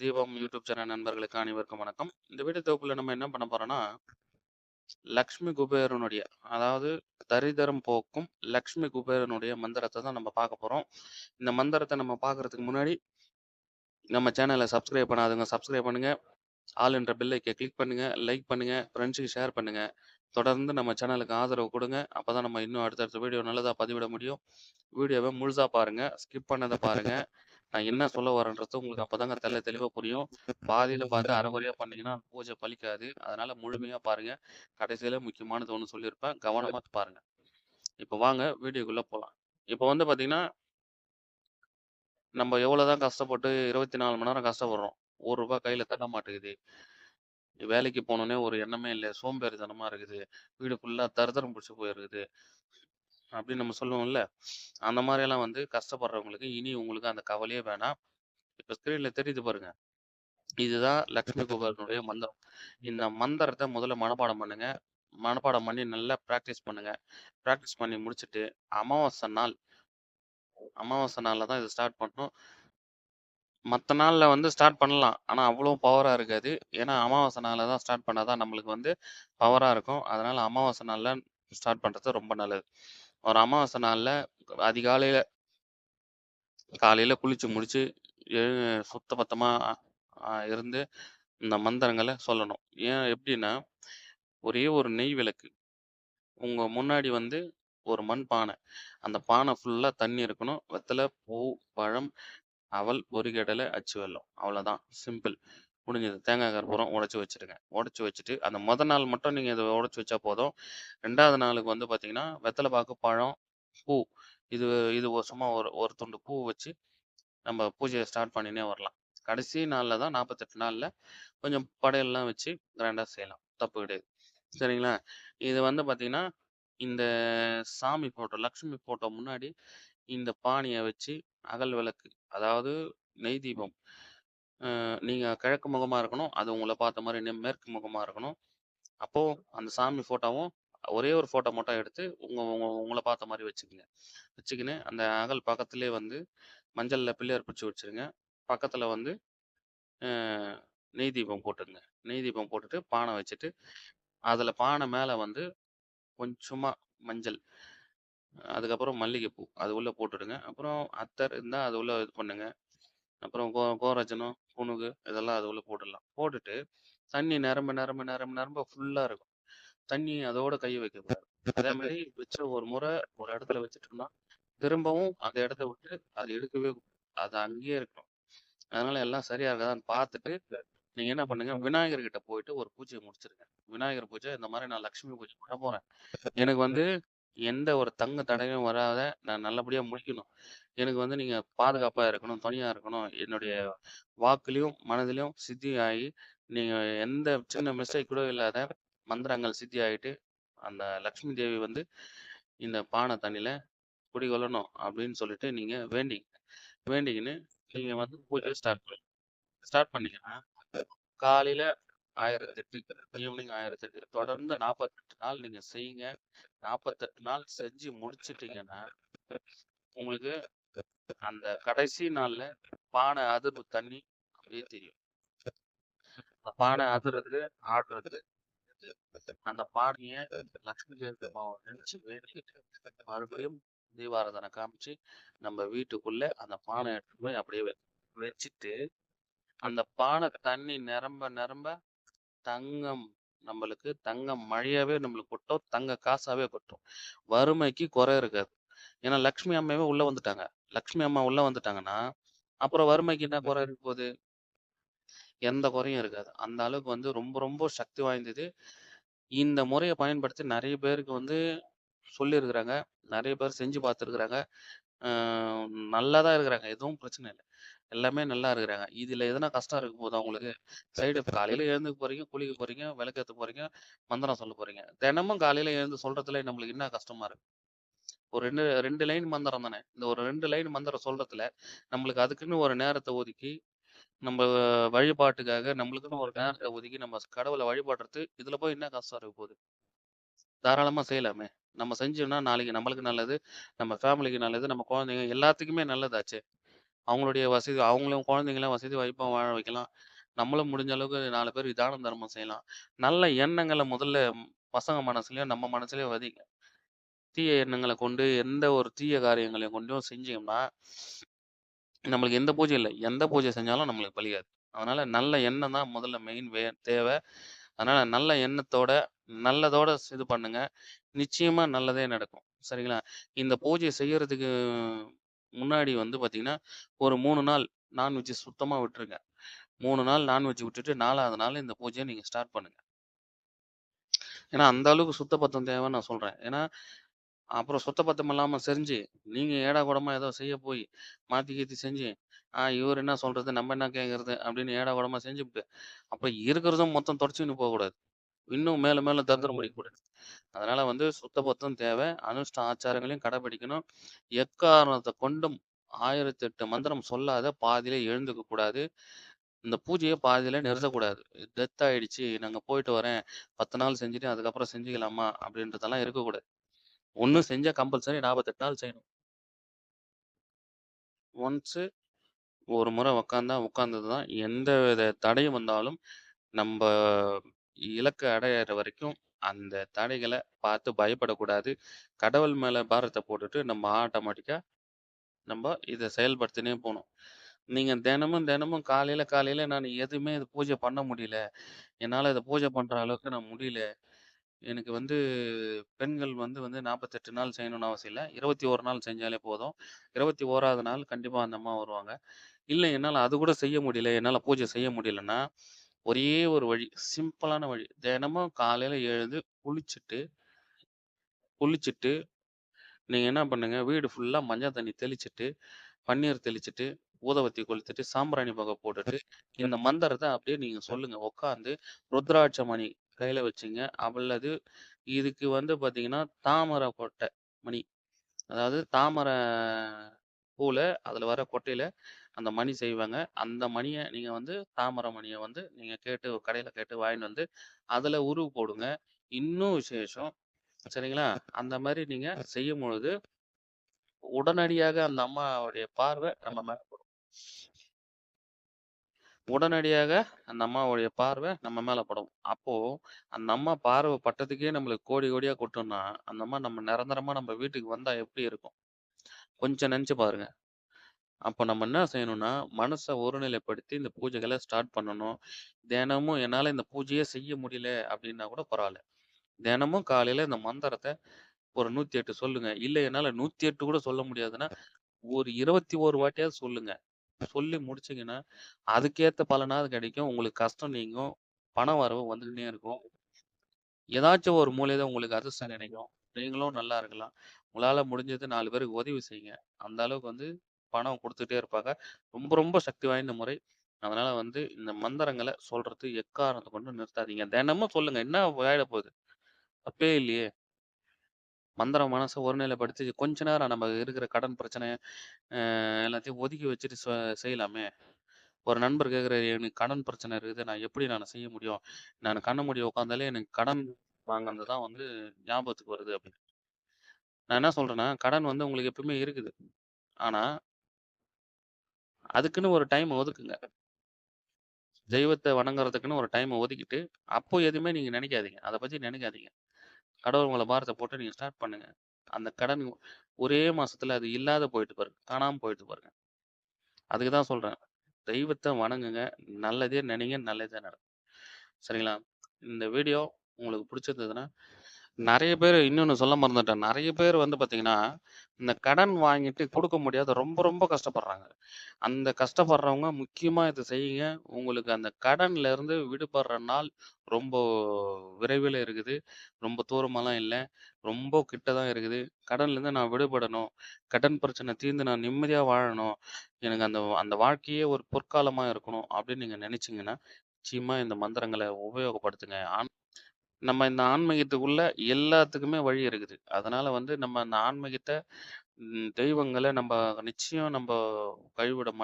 தீபம் YouTube channel நண்பர்களுக்கு அனைவருக்கும் வணக்கம். இந்த வீடியோ தொகுப்பில் நம்ம என்ன பண்ண போறோம்னா, லக்ஷ்மி குபேரனுடைய அதாவது தரித்திரம் போக்கும் லக்ஷ்மி குபேரனுடைய மந்திரத்தை தான் நம்ம பார்க்க போறோம். இந்த மந்திரத்தை நம்ம பார்க்கறதுக்கு முன்னாடி, நம்ம சேனல சப்ஸ்கிரைப் பண்ணாதுங்க சப்ஸ்கிரைப் பண்ணுங்க. ஆல் என்ற பெல் கிளிக் பண்ணுங்க. லைக் பண்ணுங்க. ஃப்ரெண்ட்ஸுக்கு ஷேர் பண்ணுங்க. தொடர்ந்து நம்ம சேனலுக்கு ஆதரவு கொடுங்க அப்போ தான் நம்ம இன்னும் அடுத்தடுத்த வீடியோ நல்லதாக பதிவிட முடியும். வீடியோவை முழுசா பாருங்க. ஸ்கிப் பண்ணதை பாருங்க. நான் என்ன சொல்ல வரேன்றது உங்களுக்கு அப்பதாங்க தெல்ல தெளிவா புரியும். பாதியில பார்த்து அரைகுறையா பண்ணீங்கன்னா, பூஜை பலிக்காது. அதனால முழுமையா பாருங்க. கடைசியில முக்கியமானது ஒன்று சொல்லியிருப்பேன். கவனமா பாருங்க. இப்போ வாங்க வீடியோக்குள்ளே போகலாம் இப்போ வந்து பார்த்தீங்கன்னா நம்ம எவ்வளோதான் கஷ்டப்பட்டு 24 மணி நேரம் கஷ்டப்படுறோம். ரூ. 1 கையில தட்ட மாட்டேங்குது. வேலைக்கு போனோன்னே ஒரு எண்ணமே இல்லை சோம்பேறித்தனமாக இருக்குது. வீடு ஃபுல்லாக தரித்திரம் பிடிச்சி போயிருக்குது. அப்படின்னு நம்ம சொல்லுவோம்ல. அந்த மாரியெல்லாம் வந்து கஷ்டப்படுறவங்களுக்கு இனி உங்களுக்கு அந்த கவலையே வேணாம். இப்ப ஸ்க்ரீன்ல தெரியுது பாருங்க. இதுதான் லக்ஷ்மி குபேரனுடைய மந்திரம். இந்த மந்திரத்த முதல்ல மனப்பாடம் பண்ணுங்க. மனப்பாடம் பண்ணி நல்லா பிராக்டிஸ் பண்ணுங்க. பிராக்டிஸ் பண்ணி முடிச்சுட்டு, அமாவாசை நாள் அமாவாசை நாள்ல தான் இத ஸ்டார்ட் பண்ணணும். மத்த நாள்ல வந்து ஸ்டார்ட் பண்ணலாம். ஆனா அவ்வளோ பவரா இருக்காது. ஏன்னா அமாவாசை நாள்ல தான் ஸ்டார்ட் பண்ணா தான் நம்மளுக்கு வந்து பவரா இருக்கும். அதனால அமாவாசை நாள்ல ஸ்டார்ட் பண்றது ரொம்ப நல்லது. ஒரு அமாவாசை நாள்ல அதிகாலையில காலையில குளிச்சு முடிச்சு, சுத்த பத்தமா இருந்து இந்த மந்திரங்கள சொல்லணும். ஏன் எப்படின்னா, ஒரே ஒரு நெய் விளக்கு. உங்க முன்னாடி வந்து ஒரு மண் பானை. அந்த பானை ஃபுல்லா தண்ணி இருக்கணும். வெத்தலை பூ, பழம், அவல், பொரிகடலை, அச்சு வெல்லம். அவ்வளோதான். சிம்பிள். முடிஞ்சது. தேங்காய், கற்பூரம் உடச்சி வச்சுருங்க. உடச்சி வச்சுட்டு, அந்த மொதல் நாள் மட்டும் நீங்கள் இதை உடச்சி வச்சா போதும். ரெண்டாவது நாளுக்கு வந்து பார்த்தீங்கன்னா, வெத்தலை பாக்கு, பழம், பூ. இது இது சும்மா ஒரு ஒரு துண்டு பூ வச்சு, நம்ம பூஜையை ஸ்டார்ட் பண்ணினே வரலாம். கடைசி நாளில் தான் நாற்பத்தெட்டு நாளில் கொஞ்சம் படையல்லாம் வச்சு கிராண்டாக செய்யலாம். தப்பு கிடையாது. சரிங்களா? இது வந்து பார்த்தீங்கன்னா, இந்த சாமி ஃபோட்டோ லக்ஷ்மி ஃபோட்டோ முன்னாடி இந்த பானியை வச்சு அகல் விளக்கு, அதாவது நெய் தீபம். நீங்கள் கிழக்கு முகமாக இருக்கணும். அது உங்களை பார்த்த மாதிரி நெ மேற்கு முகமாக இருக்கணும். அப்போது அந்த சாமி ஃபோட்டோவும் ஒரே ஒரு ஃபோட்டோ மட்டும் எடுத்து உங்கள் உங்கள் உங்களை பார்த்த மாதிரி வச்சுக்கங்க. வச்சுக்கின்னு அந்த அகல் பக்கத்துலேயே வந்து மஞ்சளில் பிள்ளையார் பிடிச்சி வச்சுருங்க. பக்கத்தில் வந்து அ நெய் தீபம் போட்டுருங்க. நெய் தீபம் போட்டுட்டு பானை வச்சுட்டு, அதில் பானை மேலே வந்து கொஞ்சமாக மஞ்சள். அதுக்கப்புறம் மல்லிகைப்பூ. அது உள்ளே போட்டுடுங்க. அப்புறம் அத்தர் இருந்தால் அது உள்ளே இது பண்ணுங்கள் அப்புறம் கோ கோரச்சனம், புனுகு இதெல்லாம் அது உள்ள போட்டுடலாம். போட்டுட்டு தண்ணி நிரம்ப நிரம்ப நிரம்ப நிரம்ப ஃபுல்லா இருக்கும். தண்ணி அதோட கைய வைக்கக்கூடாது. அதே மாரி வச்ச ஒரு முறை ஒரு இடத்துல வச்சுட்டோம்னா, திரும்பவும் அந்த இடத்த விட்டு அது எடுக்கவே அது அங்கேயே இருக்கணும். அதனால எல்லாம் சரியா இருக்குதான்னு பார்த்துட்டு, நீங்க என்ன பண்ணுங்க, விநாயகர் கிட்ட போயிட்டு ஒரு பூஜைய முடிச்சுருங்க. விநாயகர் பூஜை இந்த மாரி நான் லக்ஷ்மி பூஜை பண்ண போறேன். எனக்கு வந்து எந்த ஒரு தங்கு தடையும் வராத நான் நல்லபடியா முடிக்கணும். எனக்கு வந்து நீங்க பாதுகாப்பா இருக்கணும், துணையா இருக்கணும். என்னுடைய வாக்குலயும், மனதிலும் சித்தி ஆகி, நீங்க எந்த சின்ன மிஸ்டேக் கூட இல்லாத மந்திரங்கள் சித்தி அந்த லக்ஷ்மி தேவி வந்து இந்த பானை தண்ணில குடிகொள்ளணும் அப்படின்னு சொல்லிட்டு நீங்க வேண்டிக்கங்க. வேண்டிக்கின்னு நீங்க வந்து பூஜைய ஸ்டார்ட் பண்ணுங்க. ஸ்டார்ட் பண்ணீங்கன்னா, காலையில 1008 ஈவினிங் 1008 தொடர்ந்து 48 நாள் நீங்க செய்யுங்க. 48 நாள் செஞ்சு முடிச்சுட்டீங்கன்னா, உங்களுக்கு அந்த கடைசி நாள்ல பானை அதிர்வு தண்ணி அப்படியே தெரியும். அந்த பானை அதிர்றது, ஆடுறது. அந்த பானைய லக்ஷ்மி தேவி நினைச்சு வேண்டிக்கிட்டு, மறுபடியும் தீபாராதனை காமிச்சு, நம்ம வீட்டுக்குள்ள அந்த பானை எடுத்து போய் அப்படியே வ வச்சுட்டு, அந்த பானை தண்ணி நிரம்ப நிரம்ப தங்கம் நம்மளுக்கு தங்கம் மழையாவே நம்மளுக்கு கொட்டும். தங்க காசாவே கொட்டும். வறுமைக்கு குறை இருக்காது. ஏன்னா லக்ஷ்மி அம்மாவே உள்ள வந்துட்டாங்க. லக்ஷ்மி அம்மா உள்ள வந்துட்டாங்கன்னா, அப்புறம் வறுமைக்கு என்ன குறை இருக்க போகுது? எந்த குறையும் இருக்காது. அந்த அளவுக்கு வந்து ரொம்ப ரொம்ப சக்தி வாய்ந்தது. இந்த முறைய பயன்படுத்தி நிறைய பேருக்கு வந்து சொல்லியிருக்கிறாங்க. நிறைய பேர் செஞ்சு பார்த்துருக்குறாங்க நல்லா தான் இருக்கிறாங்க. எதுவும் பிரச்சனை இல்ல. எல்லாமே நல்லா இருக்கிறாங்க. இதுல எதனா கஷ்டம் இருக்க போதா உங்களுக்கு? சைடு காலையில எழுந்துக்க போறீங்க, குளிக்க போறீங்க, விளக்கேத்த போறீங்க, மந்திரம் சொல்ல போறீங்க. தினமும் காலையில எழுந்து சொல்றதுல நம்மளுக்கு என்ன கஷ்டமா இருக்கு? ஒரு 2 2 லைன் மந்திரம் தானே. இந்த ஒரு 2 லைன் மந்திரம் சொல்றதுல, நம்மளுக்கு அதுக்குன்னு ஒரு நேரத்த ஒதுக்கி, நம்ம வழிபாட்டுக்காக நம்மளுக்குன்னு ஒரு நேரத்த ஒதுக்கி, நம்ம கடவுள வழிபடுறது, இதுல போய் என்ன கஷ்டம் இருக்க போகுது? தாராளமா செய்யலாமே. நம்ம செஞ்சோம்னா நாளைக்கு நம்மளுக்கு நல்லது, நம்ம ஃபேமிலிக்கு நல்லது, நம்ம குழந்தைங்க எல்லாத்துக்குமே நல்லதாச்சு அவங்களுடைய வசதி அவங்களும் குழந்தைங்களும் வசதி வாய்ப்பாக வாழ வைக்கலாம். நம்மளும் முடிஞ்ச அளவுக்கு 4 பேருக்கு தானம் தர்மம் செய்யலாம். நல்ல எண்ணங்களை முதல்ல பசங்க மனசுலயும், நம்ம மனசுலயும் வதிங்க தீய எண்ணங்களை கொண்டு எந்த ஒரு தீய காரியங்களையும் கொண்டும் செஞ்சீங்கன்னா நம்மளுக்கு எந்த பூஜை இல்ல. எந்த பூஜை செஞ்சாலும் நம்மளுக்கு பழியாது அதனால நல்ல எண்ணம் தான் முதல்ல மெயின் வே தேவை அதனால நல்ல எண்ணத்தோட, நல்லதோட இது பண்ணுங்க. நிச்சயமா நல்லதே நடக்கும். சரிங்களா? இந்த பூஜை செய்யறதுக்கு முன்னாடி வந்து பார்த்தீங்கன்னா, ஒரு மூணு நாள் நான்வெஜ் சுத்தமா விட்டுருங்க. மூணு நாள் நான்வெஜ் விட்டுட்டு நாலாவது நாள் இந்த பூஜைய நீங்க ஸ்டார்ட் பண்ணுங்க. ஏன்னா, அந்த அளவுக்கு சுத்த பத்தம் தேவைன்னு நான் சொல்றேன். ஏன்னா, அப்புறம் சுத்த பத்தம் இல்லாம செஞ்சு, நீங்க ஏடா கூடமா ஏதோ செய்ய போய், மாத்தி கீத்தி செஞ்சு, ஆ இவர் என்ன சொல்றது? நம்ம என்ன கேட்கறது? அப்படின்னு ஏடா கூடமா செஞ்சுப்புட்டு, அப்புறம் இருக்கிறதும் மொத்தம் தொடச்சுன்னு போகக்கூடாது. இன்னும் மேல மேல தரித்திரம் பிடிக்கக்கூடாது. அதனால வந்து சுத்த பத்தம் தேவை. அனுஷ்ட ஆச்சாரங்களையும் கடைபிடிக்கணும். எக்காரணத்த கொண்டும் 1008 மந்திரம் சொல்லாத பாதியிலே எழுந்துக்க கூடாது. இந்த பூஜைய பாதியில நிறுத்தக்கூடாது. டெத் ஆயிடுச்சு. நாங்க போயிட்டு வரேன். 10 நாள் செஞ்சுட்டு அதுக்கப்புறம் செஞ்சுக்கலாமா? அப்படின்றதெல்லாம் இருக்கக்கூடாது. ஒண்ணு செஞ்சா கம்பல்சரி 48 நாள் செய்யணும். ஒன்ஸு ஒரு முறை உட்காந்தா உட்காந்தது தான். எந்த வித தடை வந்தாலும், நம்ப இலக்கு அடையிற வரைக்கும் அந்த தடைகளை பார்த்து பயப்படக்கூடாது. கடவுள் மேலே பாரத்தை போட்டுட்டு நம்ம ஆட்டோமேட்டிக்காக நம்ம இதை செயல்படுத்தினே போகணும் நீங்கள் தினமும் தினமும் காலையில் காலையில் நான் எதுவுமே இது பூஜை பண்ண முடியல. என்னால் இதை பூஜை பண்ணுற அளவுக்கு நான் முடியல. எனக்கு வந்து பெண்கள் வந்து வந்து 48 நாள் செய்யணும்னு அவசியம் இல்லை இருபத்தி ஒரு நாள் செஞ்சாலே போதும். 21வது நாள் கண்டிப்பாக அந்த அம்மா வருவாங்க. இல்லை என்னால் அது கூட செய்ய முடியல. என்னால் பூஜை செய்ய முடியலன்னா, ஒரே ஒரு வழி. சிம்பிளான வழி. தினமும் காலையில எழுந்து குளிச்சுட்டு குளிச்சுட்டு, நீங்க என்ன பண்ணுங்க, வீடு ஃபுல்லா மஞ்ச தண்ணி தெளிச்சுட்டு, பன்னீர் தெளிச்சுட்டு, ஊதுவத்தி கொளுத்திட்டு, சாம்பிராணி புகை போட்டுட்டு, இந்த மந்திரத்த அப்படியே நீங்க சொல்லுங்க. உட்காந்து ருத்ராட்ச மணி கையில வச்சுங்க. அல்லது இதுக்கு வந்து பார்த்தீங்கன்னா, தாமரை கொட்டை மணி. அதாவது தாமர பூல அதில வர கொட்டையில அந்த மணி செய்வாங்க. அந்த மணிய நீங்க வந்து தாமரை மணியை வந்து நீங்க கேட்டு கடையில கேட்டு வாங்கிட்டு வந்து, அதில் உருவு போடுங்க. இன்னும் விசேஷம். சரிங்களா? அந்த மாரி நீங்க செய்யும்பொழுது, உடனடியாக அந்த அம்மாவுடைய பார்வை நம்ம மேல படும். உடனடியாக அந்த அம்மாவுடைய பார்வை நம்ம மேல படும். அப்போ அந்த அம்மா பார்வை பட்டதுக்கே நம்மளுக்கு கோடி கோடியா கொட்டோம்னா அந்த அம்மா நம்ம நிரந்தரமா நம்ம வீட்டுக்கு வந்தா எப்படி இருக்கும்? கொஞ்சம் நினைச்சு பாருங்க. அப்ப நம்ம என்ன செய்யணும்னா, மனச ஒருநிலைப்படுத்தி இந்த பூஜைகள ஸ்டார்ட் பண்ணணும். தினமும் என்னால இந்த பூஜையே செய்ய முடியல அப்படின்னா கூட பரவால்ல. தினமும் காலையில இந்த மந்திரத்த ஒரு 108 சொல்லுங்க. இல்ல என்னால 108 கூட சொல்ல முடியாதுன்னா, ஒரு 21 வாட்டியாவது சொல்லுங்க. சொல்லி முடிச்சீங்கன்னா, அதுக்கேத்த பலனாவது கிடைக்கும். உங்களுக்கு கஷ்டம் நீங்கும். பண வரவு வந்துகின்னே இருக்கும். ஏதாச்சும் ஒரு மூலையில உங்களுக்கு அதிர்ஷ்டம் கிடைக்கும். நீங்களும் நல்லா இருக்கலாம். உங்களால முடிஞ்சது 4 பேருக்கு உதவி செய்யுங்க. அந்த அளவுக்கு வந்து பணம் கொடுத்துட்டே இருப்பாங்க. ரொம்ப ரொம்ப சக்தி வாய்ந்த முறை. அதனால வந்து இந்த மந்திரங்களை சொல்றது எக்காரணத்தை கொண்டும் நிறுத்தாதீங்க. தினமும் சொல்லுங்க. என்ன விளையாட போகுது? தப்பே இல்லையே! மந்திரம் மனசை ஒருநிலைப்படுத்தி கொஞ்ச நேரம் நம்ம இருக்கிற கடன் பிரச்சனை, எல்லாத்தையும் ஒதுக்கி வச்சுட்டு செய்யலாமே! ஒரு நண்பர் கேட்குற "எனக்கு கடன் பிரச்சனை இருக்குது. நான் எப்படி நான் செய்ய முடியும்? நான் கண்ண முடிய உட்காந்தாலே எனக்கு கடன் வாங்கினது தான் வந்து ஞாபகத்துக்கு வருது" அப்படின்னு. நான் என்ன சொல்றேன்னா, கடன் வந்து உங்களுக்கு எப்பவுமே இருக்குது. ஆனால் அதுக்குன்னு ஒரு டைம் ஒதுக்குங்க. தெய்வத்தை வணங்குறதுக்குன்னு ஒரு டைம ஒதுக்கிட்டு, அப்போ எதுவுமே நீங்க நினைக்காதீங்க. அதை பத்தி நினைக்காதீங்க. கடவுள் உங்களை பாரத்தை போட்டு நீங்க ஸ்டார்ட் பண்ணுங்க. அந்த கடன் ஒரே மாசத்துல அது இல்லாத போயிட்டு பாருங்க. காணாம போயிட்டு பாருங்க. அதுக்கு தான் சொல்றேன். தெய்வத்தை வணங்குங்க. நல்லதே நினைங்க. நல்லதே நடக்கும். சரிங்களா? இந்த வீடியோ உங்களுக்கு பிடிச்சிருந்ததுன்னா, நிறைய பேர் இன்னொன்று சொல்ல மறந்துட்டேன். நிறைய பேர் வந்து பார்த்தீங்கன்னா, இந்த கடன் வாங்கிட்டு கொடுக்க முடியாத ரொம்ப ரொம்ப கஷ்டப்படுறாங்க. அந்த கஷ்டப்படுறவங்க முக்கியமாக இதை செய்யுங்க. உங்களுக்கு அந்த கடன்ல இருந்து விடுபடுற நாள் ரொம்ப விரைவில் இருக்குது. ரொம்ப தூரமெல்லாம் இல்லை ரொம்ப கிட்ட தான் இருக்குது. கடன்லேருந்து நான் விடுபடணும். கடன் பிரச்சனை தீர்ந்து நான் நிம்மதியாக வாழணும். எனக்கு அந்த அந்த வாழ்க்கையே ஒரு பொற்காலமாக இருக்கணும் அப்படின்னு நீங்கள் நினச்சிங்கன்னா நிச்சயமாக இந்த மந்திரங்களை உபயோகப்படுத்துங்க. ஆன் நம்ம இந்த ஆன்மீகத்துக்குள்ள எல்லாத்துக்குமே வழி இருக்குது. அதனால வந்து நம்ம அந்த ஆன்மீகத்த ம் தெய்வங்கள நம்ப நிச்சயம் நம்ப கைவிட மாட்டோம்.